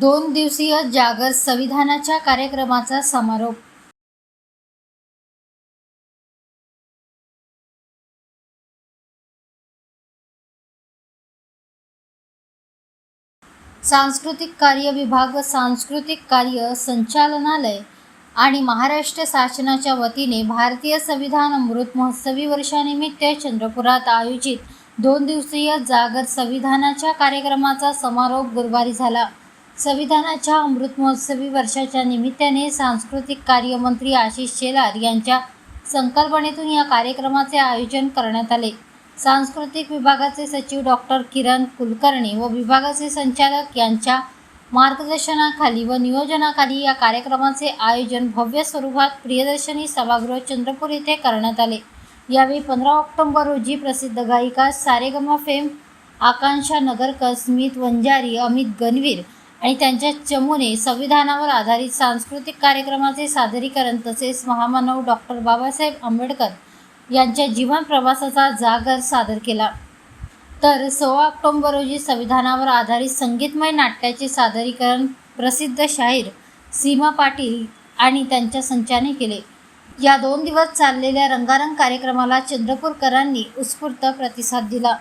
दोन दिवसीय जागर संविधानाच्या कार्यक्रमाचा समारोप. सांस्कृतिक कार्य विभाग सांस्कृतिक कार्य संचालनालय आणि महाराष्ट्र शासनाच्या वतीने भारतीय संविधान अमृत महोत्सवी वर्षानिमित्त चंद्रपुरात आयोजित दोन दिवसीय जागर संविधानाच्या कार्यक्रमाचा समारोप गुरुवारी झाला. संविधानाच्या अमृतमहोत्सवी वर्षाच्या निमित्ताने सांस्कृतिक कार्यमंत्री आशिष शेलार यांच्या संकल्पनेतून या कार्यक्रमाचे आयोजन करण्यात आले. सांस्कृतिक विभागाचे सचिव डॉक्टर किरण कुलकर्णी व विभागाचे संचालक यांच्या मार्गदर्शनाखाली व नियोजनाखाली या कार्यक्रमाचे आयोजन भव्य स्वरूपात प्रियदर्शनी सभागृह चंद्रपूर येथे करण्यात आले. यावेळी पंधरा ऑक्टोबर रोजी प्रसिद्ध गायिका सारेगमा फेम आकांक्षा नगरकर स्मित वंजारी अमित गणवीर आणि त्यांच्या चमूने संविधानावर आधारित सांस्कृतिक कार्यक्रमाचे सादरीकरण तसेच महामानव डॉक्टर बाबासाहेब आंबेडकर यांच्या जीवन प्रवासाचा जागर सादर केला. तर सोळा ऑक्टोबर रोजी संविधानावर आधारित संगीतमय नाट्याचे सादरीकरण प्रसिद्ध शाहीर सीमा पाटील आणि त्यांच्या संचाने केले. या दोन दिवस चाललेल्या रंगारंग कार्यक्रमाला चंद्रपूरकरांनी उत्स्फूर्त प्रतिसाद दिला.